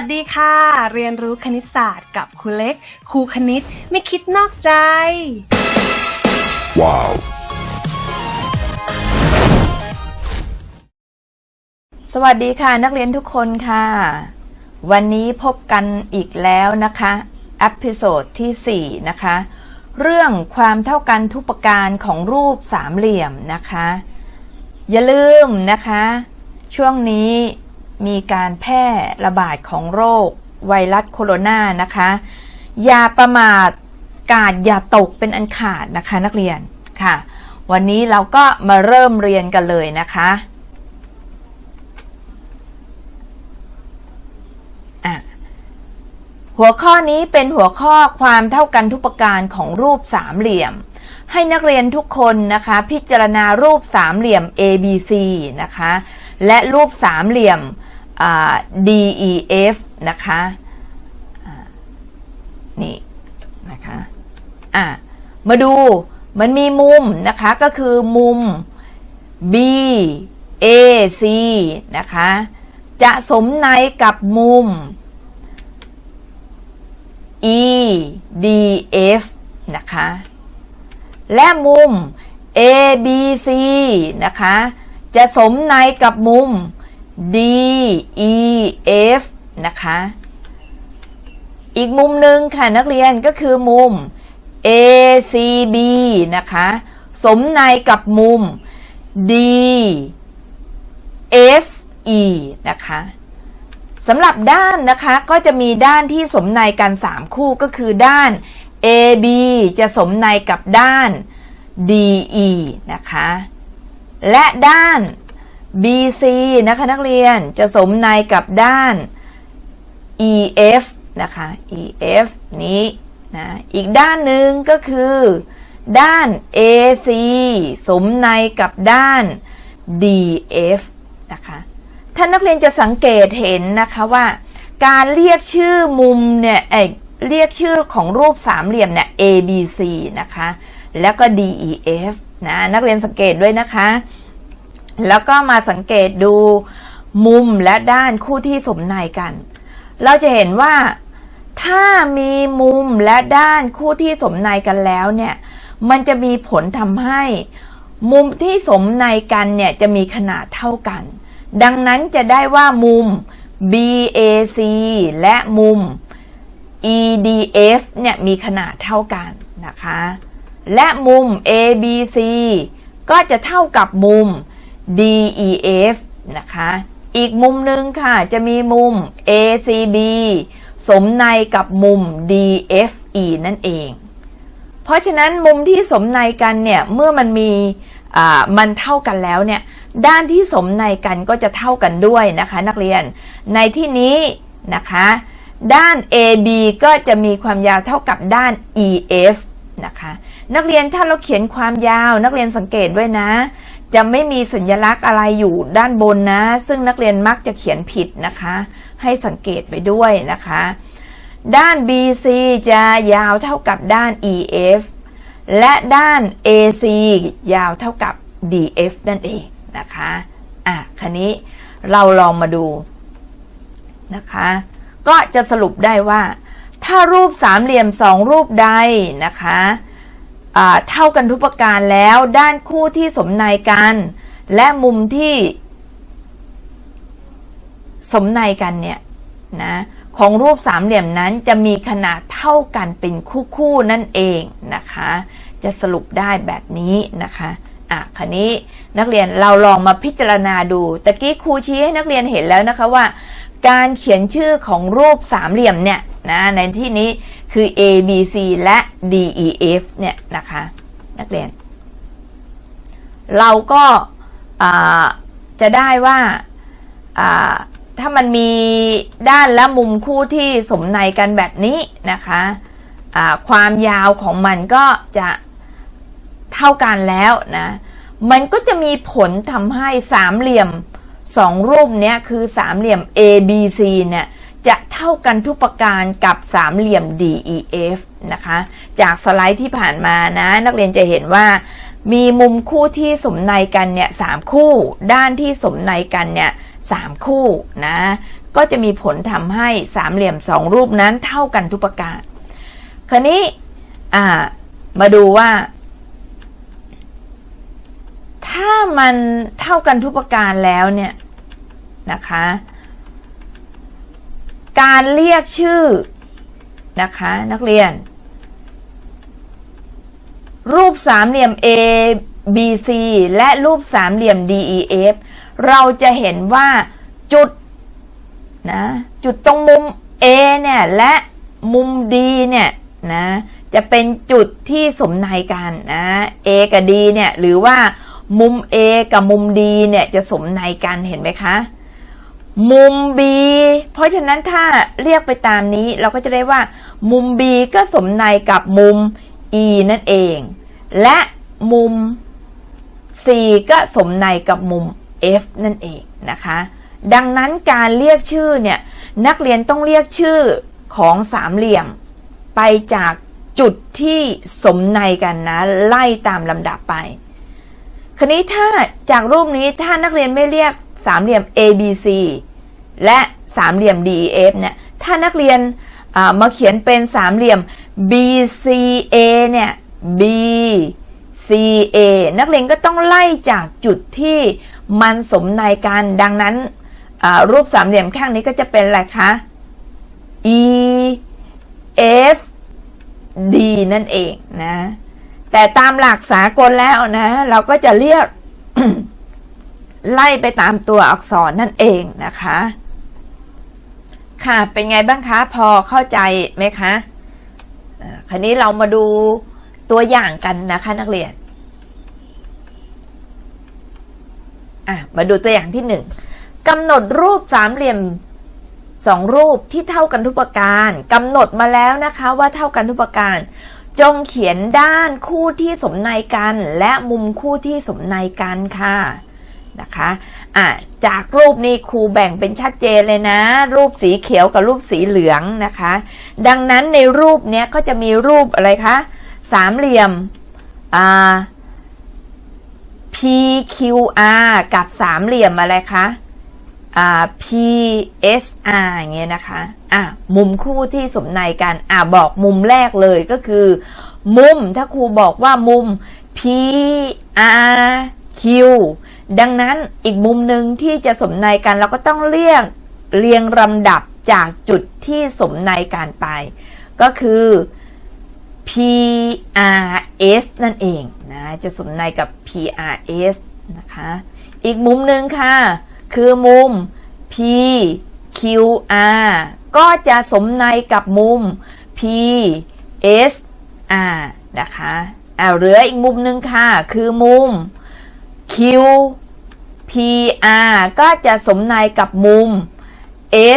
วัสดีค่ะ เรียนรู้คณิตศาสตร์กับครูเล็ก ครูคณิตไม่คิดนอกใจ Wow. สวัสดีค่ะนักเรียนทุกคนค่ะ วันนี้พบกันอีกแล้วนะคะอพิโซดที่ 4 นะคะ เรื่องความเท่ากันทุกประการของรูปสามเหลี่ยมนะคะ อย่าลืมนะคะ ช่วงนี้ มีการแพร่ระบาดของโรคไวรัสโคโรนานะคะอย่าประมาทกาดอย่าตกเป็นอันขาดนะคะนักเรียนค่ะ วันนี้เราก็มาเริ่มเรียนกันเลยนะคะหัวข้อนี้เป็นหัวข้อความเท่ากันทุกประการของรูปสามเหลี่ยม ให้นักเรียนทุกคนนะคะ พิจารณารูปสามเหลี่ยม ABC นะคะ และรูปสามเหลี่ยม DEF นะคะนี่นะคะอะมาดูมันมีมุมนะคะก็คือมุม B A C นะคะจะสมในกับมุม E D F นะคะและมุม A B C นะคะจะสมในกับมุม D E F นะคะ อีกมุมหนึ่งค่ะนักเรียนก็คือมุม A C B นะคะ สมในกับมุม D F E นะคะสำหรับด้านนะคะก็จะมีด้านที่สมในกัน 3 คู่ก็คือด้าน AB จะสมในกับด้าน DE นะคะ และด้าน BC นะคะนักเรียนจะสมในกับด้าน EF นะคะ EF นี้นะอีกด้านหนึ่งก็คือ ด้าน AC สมในกับด้าน DF นะคะท่านนักเรียนจะสังเกตเห็นนะคะว่า การเรียกชื่อมุมเนี่ยเเรียกชื่อของรูปสามเหลี่ยมเนี่ย ABC นะคะ แล้วก็ DEF นะนักเรียนสังเกตด้วยนะคะ แล้วก็มาสังเกตดูมุมและด้านคู่ที่สมในกัน เราจะเห็นว่าถ้ามีมุมและด้านคู่ที่สมในกันแล้วเนี่ย มันจะมีผลทำให้ มุมที่สมในกันเนี่ยจะมีขนาดเท่ากัน ดังนั้นจะได้ว่ามุม BAC และมุม EDF เนี่ยมีขนาดเท่ากันนะคะ และมุม ABC ก็จะเท่ากับมุม DEF นะคะ อีกมุมหนึ่งค่ะ จะมีมุม ACB สมในกับมุม DFE นั่นเอง เพราะฉะนั้นมุมที่สมในกันเนี่ยเมื่อมันมีอ่ามันเท่ากันแล้วเนี่ยด้านที่สมในกันก็จะเท่ากันด้วยนะคะ นักเรียนในที่นี้นะคะ ด้าน AB ก็จะมีความยาวเท่ากับด้าน EF นะคะ นักเรียนถ้าเราเขียนความยาวนักเรียนสังเกตด้วยนะ จะไม่มีสัญลักษณ์อะไรอยู่ด้านบนนะ ซึ่งนักเรียนมักจะเขียนผิดนะคะ ให้สังเกตไปด้วยนะคะ ด้าน BC จะยาวเท่ากับด้าน EF และด้าน AC ยาวเท่ากับ DF นั่นเองนะคะ อะคันนี้เราลองมาดูนะคะ ก็จะสรุปได้ว่า ถ้ารูปสามเหลี่ยมสองรูปใดนะคะ เท่ากันทุกประการแล้วด้านคู่ที่สมในกัน และมุมที่สมในกันเนี่ยนะของรูปสามเหลี่ยมนั้นจะมีขนาดเท่ากันเป็นคู่ๆนั่นเองนะคะ จะสรุปได้แบบนี้นะคะอะคันนี้นักเรียนเราลองมาพิจารณาดูตะกี้ครูชี้ให้นักเรียนเห็นแล้วนะคะว่า การเขียนชื่อของรูปสามเหลี่ยมเนี่ย นะในที่นี้คือ A B C และ D E F เนี่ยนะคะ นักเรียน เราก็จะได้ว่าถ้ามันมีด้านและมุมคู่ที่สมในกันแบบนี้นะคะความยาวของมันก็จะเท่ากันแล้วนะ มันก็จะมีผลทำให้สามเหลี่ยมสองรูปเนี้ยคือสามเหลี่ยม ABC เนี่ย จะเท่ากันทุกประการกับสามเหลี่ยม DEF นะคะ จากสไลด์ที่ผ่านมานะ นักเรียนจะเห็นว่า มีมุมคู่ที่สมในกันเนี่ยสามคู่ ด้านที่สมในกันเนี่ยสามคู่นะ ก็จะมีผลทำให้สามเหลี่ยมสองรูปนั้นเท่ากันทุกประการ คราวนี้มาดูว่า ถ้ามันเท่ากันทุกประการแล้วเนี่ยนะคะ การเรียกชื่อนะคะ นักเรียน รูปสามเหลี่ยม A B C และรูปสามเหลี่ยม D E F เราจะเห็นว่าจุดนะจุดตรงมุม A เนี่ยและมุม D เนี่ยนะจะเป็นจุดที่สมในกันนะ A กับ D เนี่ยหรือว่ามุม A กับมุม D เนี่ยจะสมในกันเห็นไหมคะ มุม B เพราะฉะนั้นถ้าเรียกไปตามนี้เราก็จะได้ว่า มุม B ก็สมในกับมุม E นั่นเอง และมุม C ก็สมในกับมุม F นั่นเองนะคะ ดังนั้นการเรียกชื่อเนี่ยนักเรียนต้องเรียกชื่อของสามเหลี่ยม ไปจากจุดที่สมในกันนะไล่ตามลำดับไป ครนี้ถ้าจากรูปนี้ถ้านักเรียนไม่เรียกสามเหลี่ยม A B C และสามเหลี่ยม D E F เนี่ยถ้านักเรียนมาเขียนเป็นสามเหลี่ยม B C A เนี่ย B C A นักเรียนก็ต้องไล่จากจุดที่มันสมในกันดังนั้นรูปสามเหลี่ยมข้างนี้ก็จะเป็นอะไรคะ E F D นั่นเองนะ แต่ตามหลักสากลแล้วนะ เราก็จะเรียกไล่ไปตามตัวอักษรนั่นเองนะคะ ค่ะ เป็นไงบ้างคะ พอเข้าใจไหมคะคราวนี้เรามาดูตัวอย่างกันนะคะนักเรียนอะมาดูตัวอย่างที่หนึ่งกำหนดรูปสามเหลี่ยมสองรูปที่เท่ากันทุกประการกำหนดมาแล้วนะคะว่าเท่ากันทุกประการ จงเขียนด้านคู่ที่สมในกัน และมุมคู่ที่สมในกันค่ะ นะคะอะจากรูปนี้ครูแบ่งเป็นชัดเจนเลยนะ รูปสีเขียวกับรูปสีเหลืองนะคะ ดังนั้นในรูปเนี้ยก็จะมีรูปอะไรคะสามเหลี่ยมอ่า PQR กับสามเหลี่ยมอะไรคะ อ่า PSR อย่างเงี้ยนะคะ อะ มุมคู่ที่สมในกัน อะ บอกมุมแรกเลยก็คือ มุม ถ้าครูบอกว่ามุม PRQ ดังนั้นอีกมุมหนึ่งที่จะสมในกันเราก็ต้องเรียกเรียงลำดับจากจุดที่สมในกันไป ก็คือ PRS นั่นเองนะจะสมในกับ PRS นะคะอีกมุมหนึ่งค่ะ คือมุม PQR ก็จะสมในกับมุม PSR นะคะอ่าเหลืออีกมุมหนึ่งค่ะ คือมุม QPR ก็จะสมในกับมุม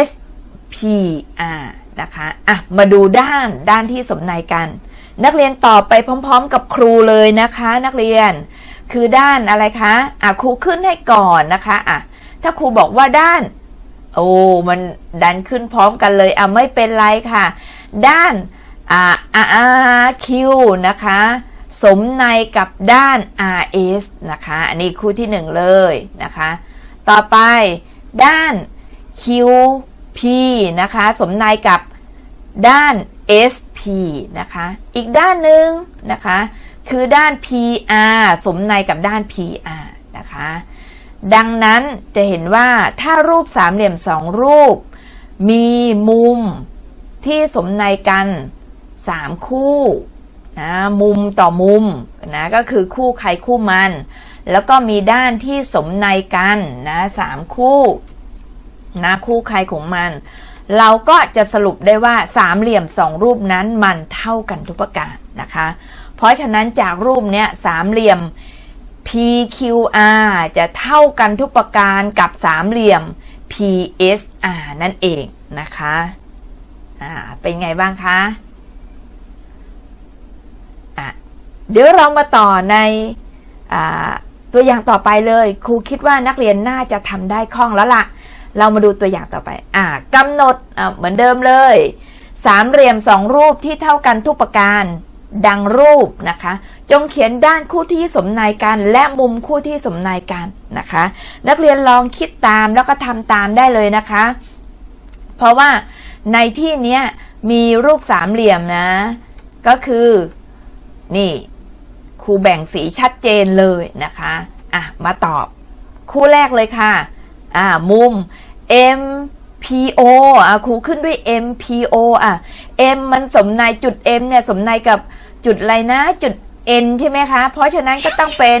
SPR นะคะ อะ มาดูด้านด้านที่สมในกัน นักเรียนตอบไปพร้อมๆ กับครูเลยนะคะ นักเรียน คือด้านอะไรคะ อะ ครูขึ้นให้ก่อนนะคะ อะ ถ้าครูบอกว่าด้าน โอ้ มันดันขึ้นพร้อมกันเลย อะ ไม่เป็นไรค่ะ ด้าน อ่า RQ นะคะ สมในกับด้าน RS นะคะ อันนี้คู่ที่หนึ่งเลยนะคะ ต่อไปด้าน QP นะคะ สมในกับด้าน SP นะคะ อีกด้านหนึ่งนะคะ คือด้าน PR สมในกับด้าน PR นะคะ ดังนั้นจะเห็นว่าถ้ารูปสามเหลี่ยมสองรูป มีมุมที่สมในกันสามคู่ นะมุมต่อมุมนะก็คือคู่ใครคู่มัน แล้วก็มีด้านที่สมในกันนะสามคู่นะคู่ใครของมัน เราก็จะสรุปได้ว่าสามเหลี่ยมสองรูปนั้นมันเท่ากันทุกประการนะคะ เพราะฉะนั้นจากรูปเนี้ยสามเหลี่ยม PQR จะเท่ากันทุกประการกับสามเหลี่ยม PSR นั่นเองนะคะ อ่า เป็นไงบ้างคะอะ เดี๋ยวเรามาต่อในอตัวอย่างต่อไปเลย ครูคิดว่านักเรียนน่าจะทำได้คล่องแล้วล่ะ เรามาดูตัวอย่างต่อไปอ่ากำหนดเหมือนเดิมเลย สามเหลี่ยมสองรูปที่เท่ากันทุกประการดังรูปนะคะ จงเขียนด้านคู่ที่สมนายกัน และมุมคู่ที่สมนายกันนะคะ นักเรียนลองคิดตามแล้วก็ทำตามได้เลยนะคะ เพราะว่าในที่นี้มีรูปสามเหลี่ยมนะ ก็คือ นี่ ครูแบ่งสีชัดเจนเลยนะคะอะมาตอบคู่แรกเลยค่ะอ่ามุม MPO อะครูขึ้นด้วย MPO อะ M มันสมในจุด M เนี่ยสมในกับจุดอะไรนะจุด N ใช่ไหมคะ เพราะฉะนั้นก็ต้องเป็น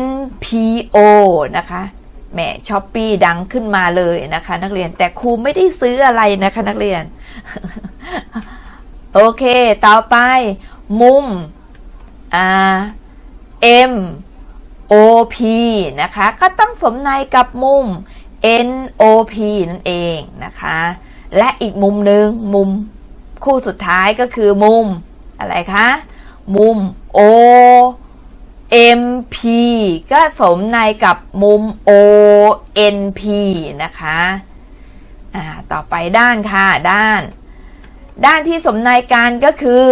NPO นะคะแหมช้อปปี้ดังขึ้นมาเลยนะคะ นักเรียนแต่ครูไม่ได้ซื้ออะไรนะคะ นักเรียน โอเค ต่อไปมุม อ่า M O P นะคะ ก็ต้องสมในกับมุม N O P นั่นเองนะคะ และอีกมุมหนึ่งมุมคู่สุดท้ายก็คือมุมอะไรคะ มุม O M P ก็สมในกับมุม O N P นะคะอ่าต่อไปด้านค่ะ ด้าน ด้านที่สมในกันก็คือ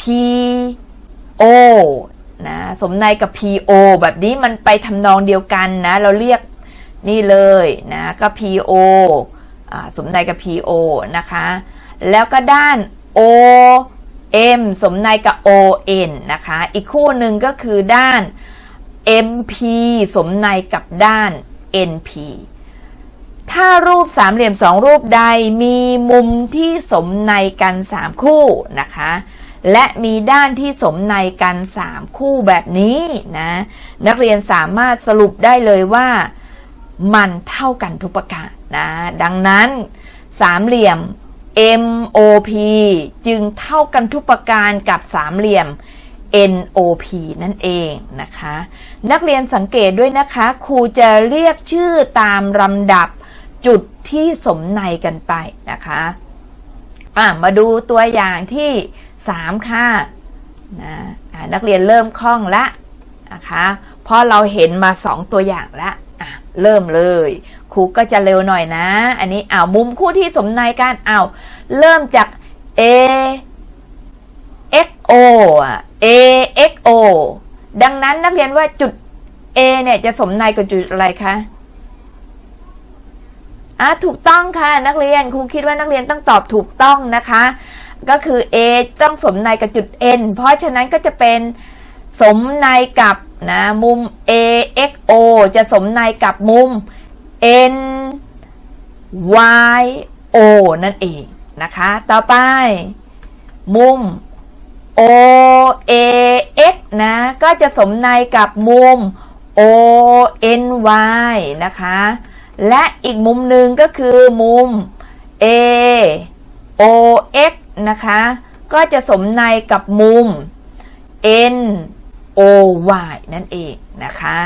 P O นะสมในกับ PO แบบนี้มันไปทำนองเดียวกันนะ เราเรียกนี่เลยนะก็ PO อ่าสมในกับ PO นะคะ แล้วก็ด้าน O M สมในกับ ON นะคะ อีกคู่หนึ่งก็คือด้าน MP สมในกับด้าน NP ถ้ารูปสามเหลี่ยมสองรูปใดมีมุมที่สมในกันสามคู่นะคะ และมีด้านที่สมในกันสามคู่แบบนี้นะ นักเรียนสามารถสรุปได้เลยว่ามันเท่ากันทุกประการนะ ดังนั้นสามเหลี่ยม MOP จึงเท่ากันทุกประการกับสามเหลี่ยม NOP นั่นเองนะคะ นักเรียนสังเกตด้วยนะคะ ครูจะเรียกชื่อตามลำดับจุดที่สมในกันไปนะคะะมาดูตัวอย่างที่ 3 ค่ะนะอะนักเรียนเริ่มคล่องละนะคะเพราะเราเห็นมา 2 ตัวอย่างละอะเริ่มเลยครูก็จะเร็วหน่อยนะ อันนี้อ้าวมุมคู่ที่สมในกันอ้าวเริ่มจาก A x o a x o ดังนั้นนักเรียนว่าจุด A เนี่ยจะสมในกับจุดอะไรคะอะถูกต้องค่ะนักเรียนครูคิดว่านักเรียนต้องตอบถูกต้องนะคะ ก็คือ A ต้องสมในกับจุด N เพราะฉะนั้นก็จะเป็นสมในกับนะมุม A x o จะสมในกับมุม N y o นั่นเองนะคะ ต่อไป มุม O A X นะก็จะสมในกับมุม O N Y นะคะ และอีกมุมหนึ่งก็คือมุม A O X นะคะ ก็จะสมในกับมุม N O Y นั่นเองนะคะ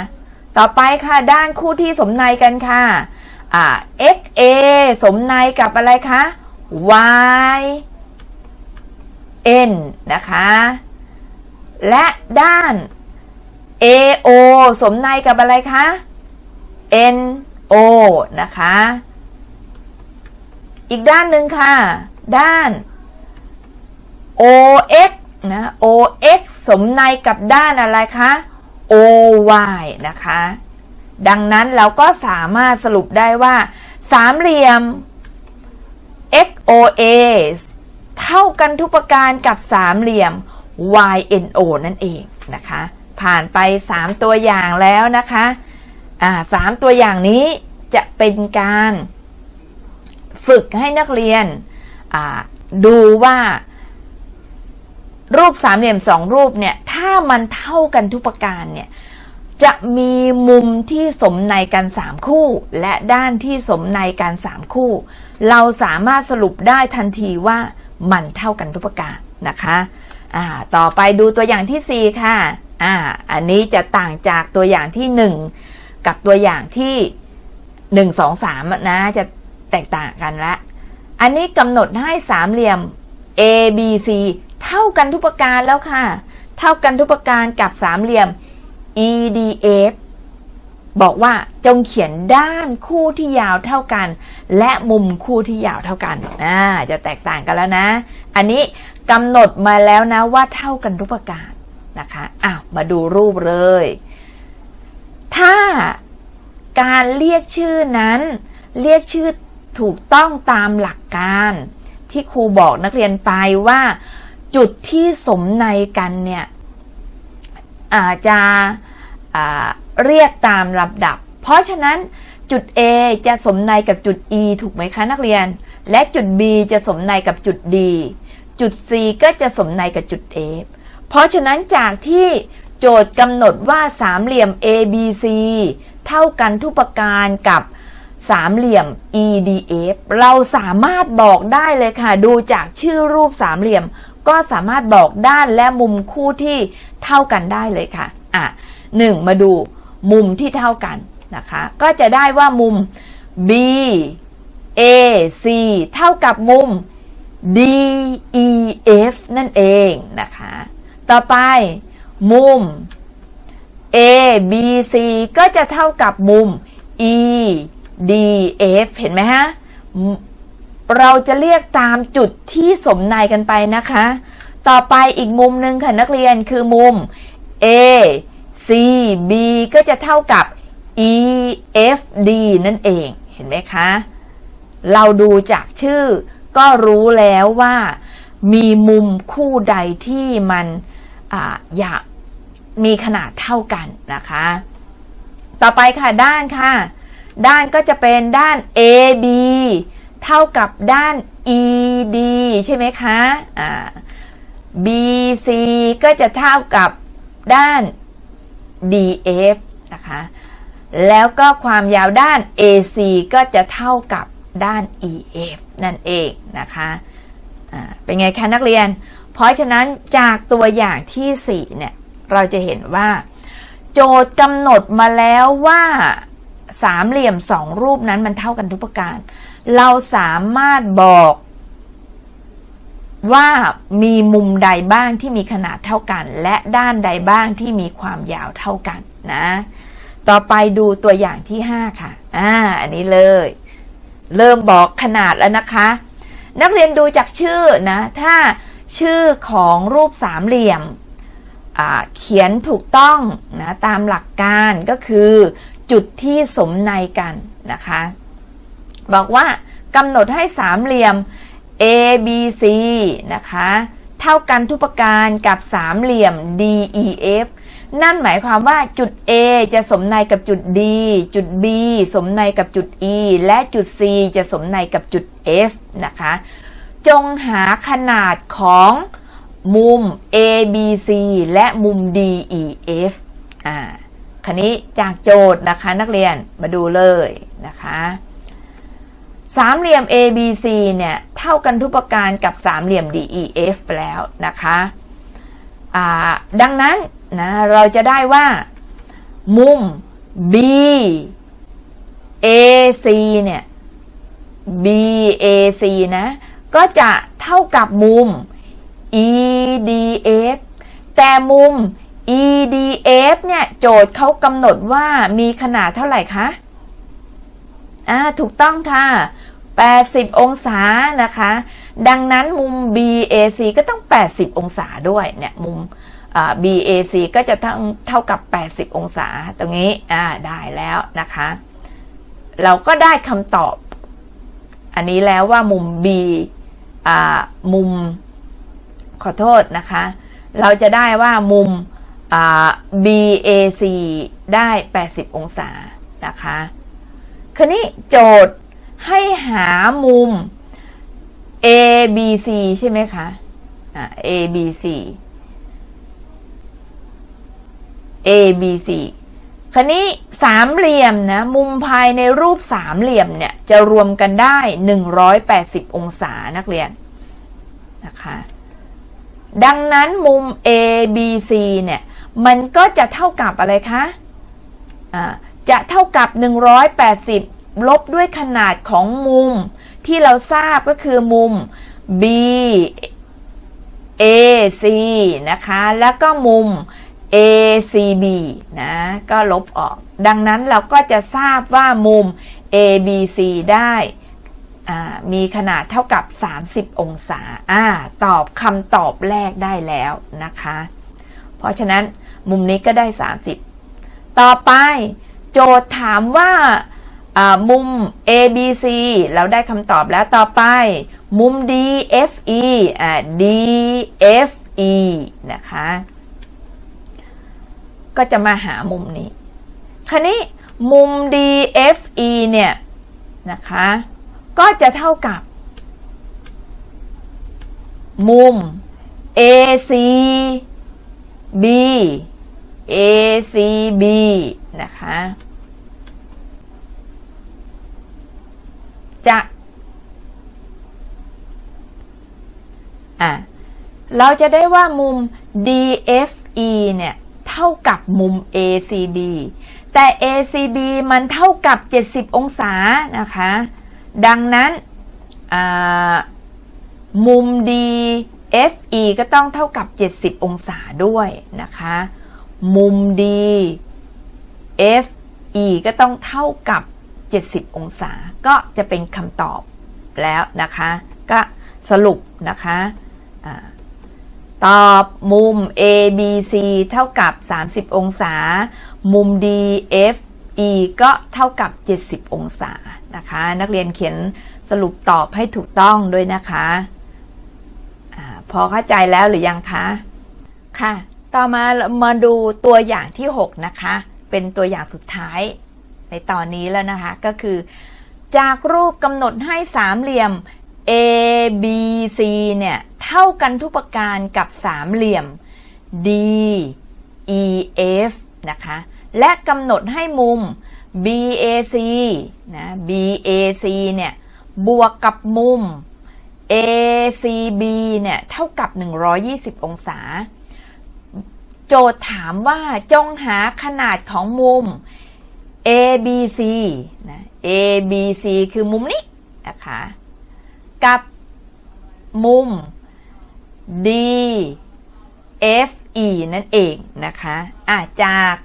ต่อไปค่ะด้านคู่ที่สมในกันค่ะอ่า X A สมในกับอะไรคะ Y N นะคะ และด้าน AO สมในกับอะไรคะ NO นะคะ อีกด้านหนึ่งค่ะ ด้าน OX นะ OX สมในกับด้านอะไรคะ OY นะคะ ดังนั้นเราก็สามารถสรุปได้ว่า สามเหลี่ยม XOA เท่ากันทุกประการกับสามเหลี่ยม YNO นั่นเองนะคะ ผ่านไป 3 ตัวอย่างแล้วนะคะอ่าสามตัวอย่างนี้จะเป็นการฝึกให้นักเรียนดูว่า รูปสามเหลี่ยมสองรูปเนี่ยถ้ามันเท่ากันทุกประการเนี่ยจะมีมุมที่สมในกัน3คู่ และด้านที่สมในกัน3คู่ เราสามารถสรุปได้ทันทีว่ามันเท่ากันทุกประการนะคะอ่าต่อไปดูตัวอย่างที่ 4 ค่ะอ่าอันนี้จะต่างจากตัวอย่างที่ 1 กับตัวอย่างที่ 1 2 3นะจะแตกต่างกันละ อันนี้กำหนดให้สามเหลี่ยม A B C เท่ากันทุกประการแล้วค่ะ เท่ากันทุกประการกับสามเหลี่ยม EDF บอกว่าจงเขียนด้านคู่ที่ยาวเท่ากัน และมุมคู่ที่ยาวเท่ากันอ่าจะแตกต่างกันแล้วนะ อันนี้กำหนดมาแล้วนะว่าเท่ากันทุกประการนะคะอ้าวมาดูรูปเลย ถ้าการเรียกชื่อนั้น เรียกชื่อถูกต้องตามหลักการ ที่ครูบอกนักเรียนไปว่าจุดที่สมในกันเนี่ยอาจจะเรียกตามลำดับ เพราะฉะนั้นจุด A จะสมในกับจุด E ถูกไหมคะนักเรียน และจุด B จะสมในกับจุด D จุด C ก็จะสมในกับจุด A เพราะฉะนั้นจากที่โจทย์กำหนดว่าสามเหลี่ยม ABC เท่ากันทุกประการกับ สามเหลี่ยม EDF เราสามารถบอกได้เลยค่ะ ดูจากชื่อรูปสามเหลี่ยม ก็สามารถบอกด้านและมุมคู่ที่เท่ากันได้เลยค่ะ อะหนึ่งมาดูมุมที่เท่ากันนะคะ ก็จะได้ว่ามุม B A C เท่ากับมุม D E F นั่นเองนะคะ ต่อไปมุม A B C ก็จะเท่ากับมุม E D F เห็นไหมฮะ เราจะเรียกตามจุดที่สมในกันไปนะคะ ต่อไปอีกมุมหนึ่งค่ะนักเรียนคือมุม A C B ก็จะเท่ากับ E F D นั่นเองเห็นไหมคะ เราดูจากชื่อก็รู้แล้วว่ามีมุมคู่ใดที่มันออยากมีขนาดเท่ากันนะคะ ต่อไปค่ะด้านค่ะ ด้านก็จะเป็นด้าน AB เท่ากับด้าน ED ใช่ไหมคะอ่า BC ก็จะเท่ากับด้าน DF นะคะ แล้วก็ความยาวด้าน AC ก็จะเท่ากับด้าน EF นั่นเองนะคะอ่าเป็นไงคะนักเรียน เพราะฉะนั้นจากตัวอย่างที่ 4 เนี่ย เราจะเห็นว่า โจทย์กำหนดมาแล้วว่า สามเหลี่ยมสองรูปนั้นมันเท่ากันทุกประการ เราสามารถบอกว่ามีมุมใดบ้างที่มีขนาดเท่ากัน และด้านใดบ้างที่มีความยาวเท่ากันนะ ต่อไปดูตัวอย่างที่ 5 ค่ะ อ่า อันนี้เลย เริ่มบอกขนาดแล้วนะคะ นักเรียนดูจากชื่อนะ ถ้าชื่อของรูปสามเหลี่ยมเขียนถูกต้องนะตามหลักการก็คือ จุดที่สมในกันนะคะ บอกว่ากำหนดให้สามเหลี่ยม A B C นะคะ เท่ากันทุกประการกับสามเหลี่ยม D E F นั่นหมายความว่าจุด A จะสมในกับจุด D จุด B สมในกับจุด E และจุด C จะสมในกับจุด F นะคะ จงหาขนาดของมุม ABC และมุม DEF อ่า คันนี้จากโจทย์นะคะนักเรียนมาดูเลยนะคะสามเหลี่ยม ABC เนี่ย เท่ากันทุกประการกับสามเหลี่ยม DEF แล้วนะคะดังนั้นนะเราจะได้ว่า มุม BAC เนี่ย BAC นะ ก็จะเท่ากับมุม EDF แต่มุม EDF เนี่ย โจทย์เขากำหนดว่ามีขนาดเท่าไหร่คะอ่าถูกต้องค่ะ 80 องศานะคะ ดังนั้นมุม BAC ก็ต้อง 80 องศาด้วยเนี่ยมุม BAC ก็จะเท่ากับ 80 องศาตรงนี้อ่าได้แล้วนะคะ เราก็ได้คำตอบ อันนี้แล้วว่ามุม B อ่ามุมขอโทษนะคะ เราจะได้ว่ามุม BAC ได้ 80 องศานะคะคราวนี้โจทย์ให้หามุม ABC ใช่ไหมคะ ABC ABC คราวนี้สามเหลี่ยมนะมุมภายในรูปสามเหลี่ยมเนี่ยจะรวมกันได้ 180 องศานักเรียนนะคะ ดังนั้นมุม ABC เนี่ย มันก็จะเท่ากับอะไรคะะจะเท่ากับ 180 ลบด้วยขนาดของมุม ที่เราทราบก็คือมุม B AC นะคะ แล้วก็มุม ACB นะ ก็ลบออก ดังนั้นเราก็จะทราบว่ามุม ABC ได้มีขนาดเท่ากับ 30 องศาอ่าตอบคำตอบแรกได้แล้วนะคะ เพราะฉะนั้นมุมนี้ก็ได้ 30 ต่อไปโจทย์ถามว่ามุม ABC เราได้คำตอบแล้วต่อไป มุม DFE อ่า DFE นะคะ ก็จะมาหามุมนี้ คราวนี้มุม DFE เนี่ยนะคะ ก็จะเท่ากับ มุม a c B ACB นะคะ จะ อะ เราจะได้ว่ามุม DFE เนี่ย เท่ากับมุม ACB แต่ ACB มันเท่ากับ 70 องศานะคะ ดังนั้นมุม D FE ก็ต้องเท่ากับ 70 องศาด้วยนะคะ มุม DFE ก็ต้องเท่ากับ 70 องศา ก็จะเป็นคำตอบแล้วนะคะ ก็สรุปนะคะอ่าตอบมุม ABC เท่ากับ 30 องศา มุม DFE ก็เท่ากับ 70 องศานะคะ นักเรียนเขียนสรุปตอบให้ถูกต้องด้วยนะคะ พอเข้าใจแล้วหรือยังคะ ค่ะ ต่อมามาดูตัวอย่างที่ 6 นะคะ เป็นตัวอย่างสุดท้าย ในตอนนี้แล้วนะคะ ก็คือ จากรูปกำหนดให้สามเหลี่ยม A B C เนี่ย เท่ากันทุกประการกับสามเหลี่ยม D E F นะคะ และกำหนดให้มุม BAC นะ BAC เนี่ย บวกกับมุม ACB เนี่ยเท่ากับ 120 องศา โจทย์ถามว่าจงหาขนาดของมุม ABC นะ ABC คือมุมนี้นะคะกับมุม DFE นั่นเองนะคะอะจาก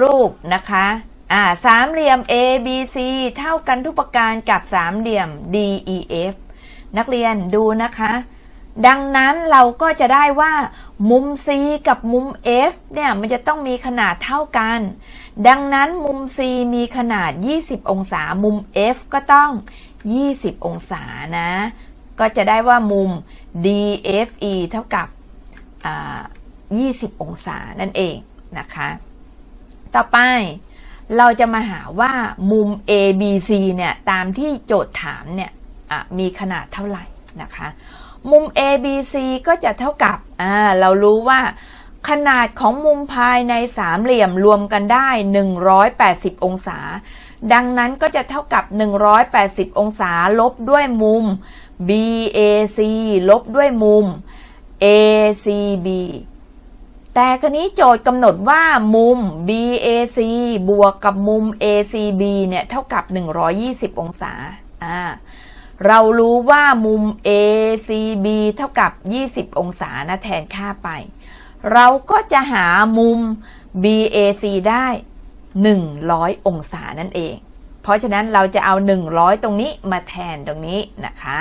รูปนะคะ อ่าสามเหลี่ยม ABC เท่ากันทุกประการกับสามเหลี่ยม DEF นักเรียนดูนะคะ ดังนั้นเราก็จะได้ว่า มุม C กับมุม F เนี่ยมันจะต้องมีขนาดเท่ากัน ดังนั้นมุม C มีขนาด 20 องศา มุม F ก็ต้อง 20 องศานะ ก็จะได้ว่ามุม DFE เท่ากับอ่า20 องศานั่นเองนะคะ ต่อไป เราจะมาหาว่ามุม ABC เนี่ยตามที่โจทย์ถามเนี่ยมีขนาดเท่าไหร่นะคะ มุม ABC ก็จะเท่ากับเรารู้ว่าขนาดของมุมภายในสามเหลี่ยมรวมกันได้ 180 องศา ดังนั้นก็จะเท่ากับ 180 องศาลบด้วยมุม BAC ลบด้วยมุม ACB แต่ครนี้โจทย์กำหนดว่ามุม BAC บวกกับมุม ACB เนี่ยเท่ากับ 120 องศาอ่าเรารู้ว่ามุม ACB เท่ากับ 20 องศานะแทนค่าไป เราก็จะหามุม BAC ได้ 100 องศานั่นเอง เพราะฉะนั้นเราจะเอา 100 ตรงนี้มาแทนตรงนี้นะคะ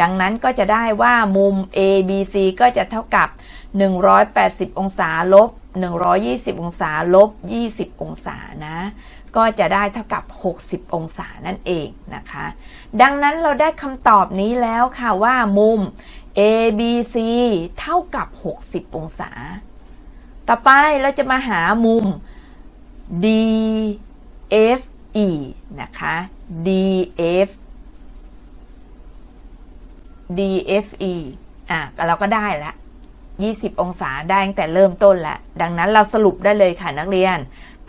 ดังนั้นก็จะได้ว่ามุม ABC ก็จะเท่ากับ 180 องศาลบ 120 องศาลบ 20 องศานะ ก็จะได้เท่ากับ 60 องศานั่นเองนะคะ ดังนั้นเราได้คำตอบนี้แล้วค่ะว่ามุม ABC เท่ากับ 60 องศา ต่อไปเราจะมาหามุม DFE นะคะ DF DFE อะเราก็ได้ละ 20 องศาได้ตั้งแต่เริ่มต้นแหล้วดังนั้นเราสรุปได้เลยค่ะนักเรียน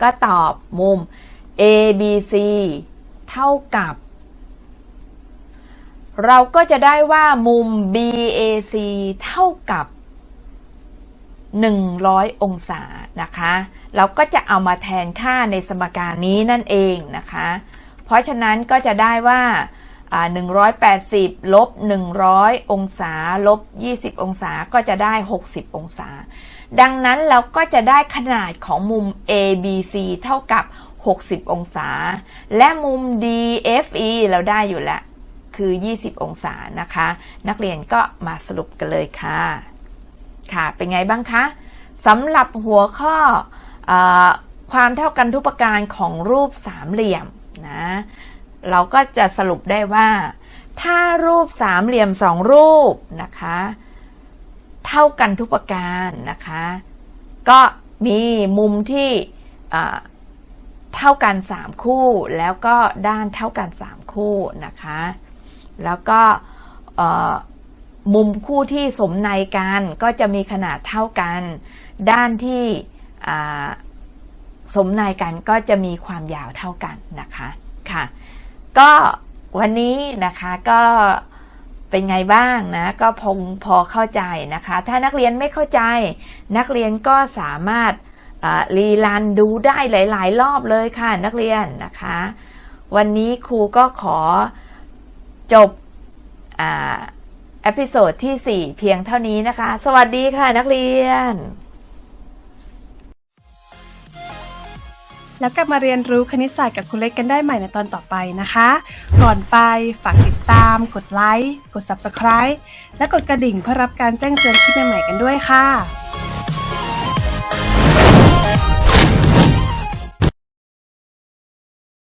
ก็ตอบมุม ABC เท่ากับ เราก็จะได้ว่ามุม BAC เท่ากับ 100 องศานะคะ เราก็จะเอามาแทนค่าในสมการนี้นั่นเองนะคะ เพราะฉะนั้นก็จะได้ว่า 180 ลบ 100 องศา ลบ 20 องศาก็จะได้ 60 องศา ดังนั้นเราก็จะได้ขนาดของมุม ABC เท่ากับ 60 องศา และมุม DFE เราได้อยู่แล้ว คือ 20 องศานะคะ นักเรียนก็มาสรุปกันเลยค่ะ ค่ะ เป็นไงบ้างคะสำหรับหัวข้ออความเท่ากันทุกประการของรูปสามเหลี่ยมนะ เราก็จะสรุปได้ว่า ถ้ารูปสามเหลี่ยมสองรูปนะคะ เท่ากันทุกประการนะคะ ก็มีมุมที่เท่ากัน 3 คู่ แล้วก็ด้านเท่ากัน 3 คู่นะคะ แล้วก็มุมคู่ที่สมในกันก็จะมีขนาดเท่ากัน ด้านที่สมในกันก็จะมีความยาวเท่ากันนะคะค่ะ ก็วันนี้นะคะก็เป็นไงบ้างนะ ก็พงพอเข้าใจนะคะ ถ้านักเรียนไม่เข้าใจ นักเรียนก็สามารถรีลันดูได้หลาย ๆ รอบเลยค่ะนักเรียนนะคะ วันนี้ครูก็ขอจบอ่าเอพิโซดที่ 4 เพียงเท่านี้นะคะ สวัสดีค่ะนักเรียน แล้วกลับมาเรียนรู้คณิตศาสตร์กับคุณเล็กกันได้ใหม่ในตอนต่อไปนะคะ ก่อนไปฝากติดตาม กดไลค์ กด Subscribe และกดกระดิ่งเพื่อรับการแจ้งเตือนคลิปใหม่ๆกันด้วยค่ะ